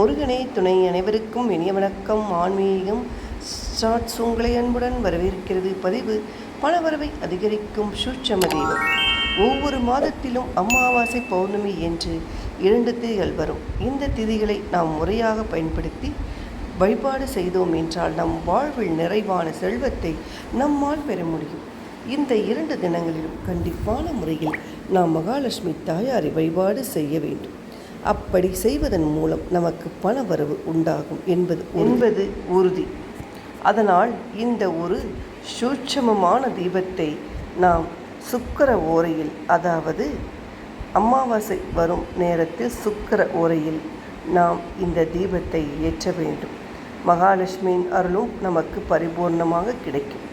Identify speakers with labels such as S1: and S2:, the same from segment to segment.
S1: முருகனே துணை அனைவருக்கும் இனிய வணக்கம். ஆன்மீகம் ஸ்டார்ட்ஸ் உங்களை அன்புடன் வரவேற்கிறது. பதிவு பணவரவை அதிகரிக்கும் சூட்சம தெய்வம். ஒவ்வொரு மாதத்திலும் அமாவாசை பௌர்ணமி என்று இரண்டு திதிகள் வரும். இந்த திதிகளை நாம் முறையாக பயன்படுத்தி வழிபாடு செய்தோம் என்றால் நம் வாழ்வில் நிறைவான செல்வத்தை நம்மால் பெற முடியும். இந்த இரண்டு தினங்களிலும் கண்டிப்பான முறையில் நாம் மகாலட்சுமி தாயாரை வழிபாடு செய்ய வேண்டும். அப்படி செய்வதன் மூலம் நமக்கு பண வரவு உண்டாகும் என்பது என்பது உறுதி. அதனால் இந்த ஒரு சூட்சமமான தீபத்தை நாம் சுக்கர ஓரையில் அதாவது அமாவாசை வரும் நேரத்தில் சுக்கர ஓரையில் நாம் இந்த தீபத்தை ஏற்ற வேண்டும். மகாலட்சுமியின் அருளும் நமக்கு பரிபூர்ணமாக கிடைக்கும்.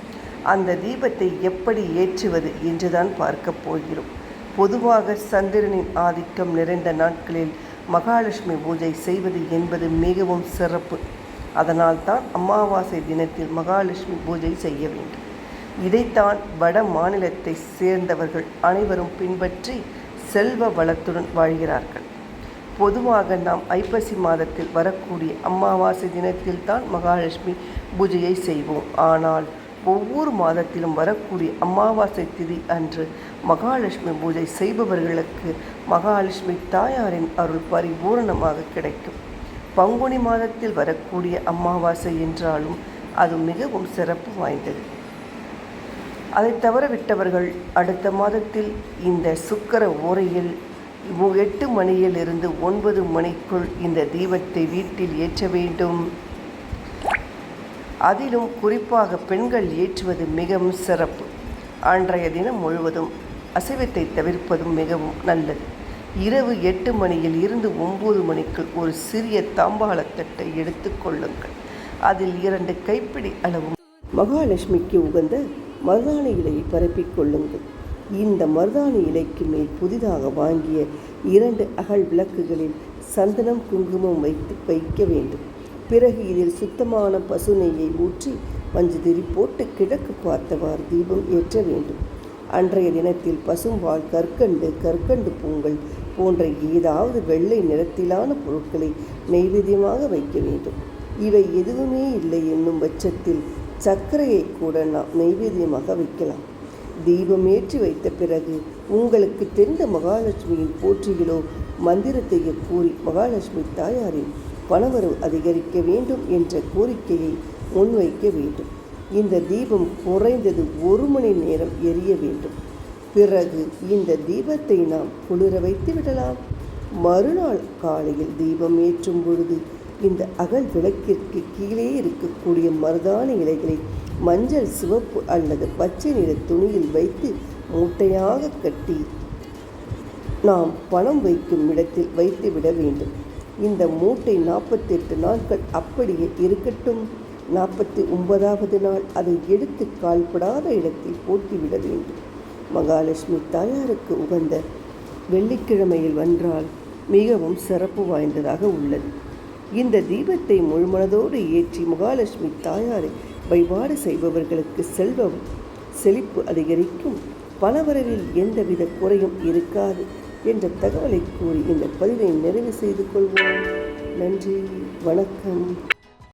S1: அந்த தீபத்தை எப்படி ஏற்றுவது என்றுதான் பார்க்கப் போகிறோம். பொதுவாக சந்திரனின் ஆதிக்கம் நிறைந்த நாட்களில் மகாலட்சுமி பூஜை செய்வது என்பது மிகவும் சிறப்பு. அதனால்தான் அமாவாசை தினத்தில் மகாலட்சுமி பூஜை செய்ய வேண்டும். இதைத்தான் வட மாநிலத்தை சேர்ந்தவர்கள் அனைவரும் பின்பற்றி செல்வ வளத்துடன் வாழ்கிறார்கள். பொதுவாக நாம் ஐப்பசி மாதத்தில் வரக்கூடிய அமாவாசை தினத்தில் தான் மகாலட்சுமி பூஜையை செய்வோம். ஆனால் ஒவ்வொரு மாதத்திலும் வரக்கூடிய அமாவாசை திதி அன்று மகாலட்சுமி பூஜை செய்பவர்களுக்கு மகாலட்சுமி தாயாரின் அருள் பரிபூரணமாக கிடைக்கும். பங்குனி மாதத்தில் வரக்கூடிய அமாவாசை என்றாலும் அது மிகவும் சிறப்பு வாய்ந்தது. அதை தவற விட்டவர்கள் அடுத்த மாதத்தில் இந்த சுக்கர ஓரையில் எட்டு மணியிலிருந்து ஒன்பது மணிக்குள் இந்த தீபத்தை வீட்டில் ஏற்ற வேண்டும். அதிலும் குறிப்பாக பெண்கள் ஏற்றுவது மிகவும் சிறப்பு. அன்றைய தினம் முழுவதும் அசைவத்தை தவிர்ப்பதும் மிகவும் நல்லது. இரவு எட்டு மணியில் இருந்து ஒம்பது மணிக்கு ஒரு சிறிய தாம்பாளத்தட்டை எடுத்துக்கொள்ளுங்கள் அதில் இரண்டு கைப்பிடி அளவும் மகாலட்சுமிக்கு உகந்த மருதாணி இலையை பரப்பிக் கொள்ளுங்கள். இந்த மருதாணி இலைக்கு மேல் புதிதாக வாங்கிய இரண்டு அகல் விளக்குகளில் சந்தனம் குங்குமம் வைத்து வைக்க வேண்டும். பிறகு இதில் சுத்தமான பசு நெய்யை ஊற்றி பஞ்சுதிரி போட்டு கிழக்கு பார்த்தவாறு தீபம் ஏற்ற வேண்டும். அன்றைய தினத்தில் பசும்பால் கற்கண்டு கற்கண்டு பூங்கள் போன்ற ஏதாவது வெள்ளை நிறத்திலான பொருட்களை நைவேத்தியமாக வைக்க வேண்டும். இவை எதுவுமே இல்லை என்னும் பட்சத்தில் சர்க்கரையை கூட நாம் நைவேத்தியமாக வைக்கலாம். தீபம் ஏற்றி வைத்த பிறகு உங்களுக்கு தெரிந்த மகாலட்சுமியின் போற்றிகளோ மந்திரத்தையோ கூறி மகாலட்சுமி தாயாரின் பணவரவு அதிகரிக்க வேண்டும் என்ற கோரிக்கையை முன்வைக்க வேண்டும். இந்த தீபம் குறைந்தது ஒரு மணி நேரம் எரிய வேண்டும். பிறகு இந்த தீபத்தை நாம் குளிர வைத்து விடலாம். மறுநாள் காலையில் தீபம் ஏற்றும் பொழுது இந்த அகல் விளக்கிற்கு கீழே இருக்கக்கூடிய மருதான இலைகளை மஞ்சள் சிவப்பு அல்லது பச்சை நிற துணியில் வைத்து மூட்டையாக கட்டி நாம் பணம் வைக்கும் இடத்தில் வைத்து விட வேண்டும். இந்த மூட்டை நாற்பத்தெட்டு நாட்கள் அப்படியே இருக்கட்டும். நாற்பத்தி ஒன்பதாவது நாள் அதை எடுத்து கால்படாத இடத்தை போட்டிவிட வேண்டும். மகாலட்சுமி தாயாருக்கு உகந்த வெள்ளிக்கிழமையில் வென்றால் மிகவும் சிறப்பு வாய்ந்ததாக உள்ளது. இந்த தீபத்தை முழுமனதோடு ஏற்றி மகாலட்சுமி தாயாரை வழிபாடு செய்பவர்களுக்கு செல்வம் செழிப்பு அதிகரிக்கும். பணவரவில் எந்தவித குறையும் இருக்காது. என்ற தகவலை கூறி இந்த பதிவை நிறைவு செய்து கொள்வோம். நன்றி வணக்கம்.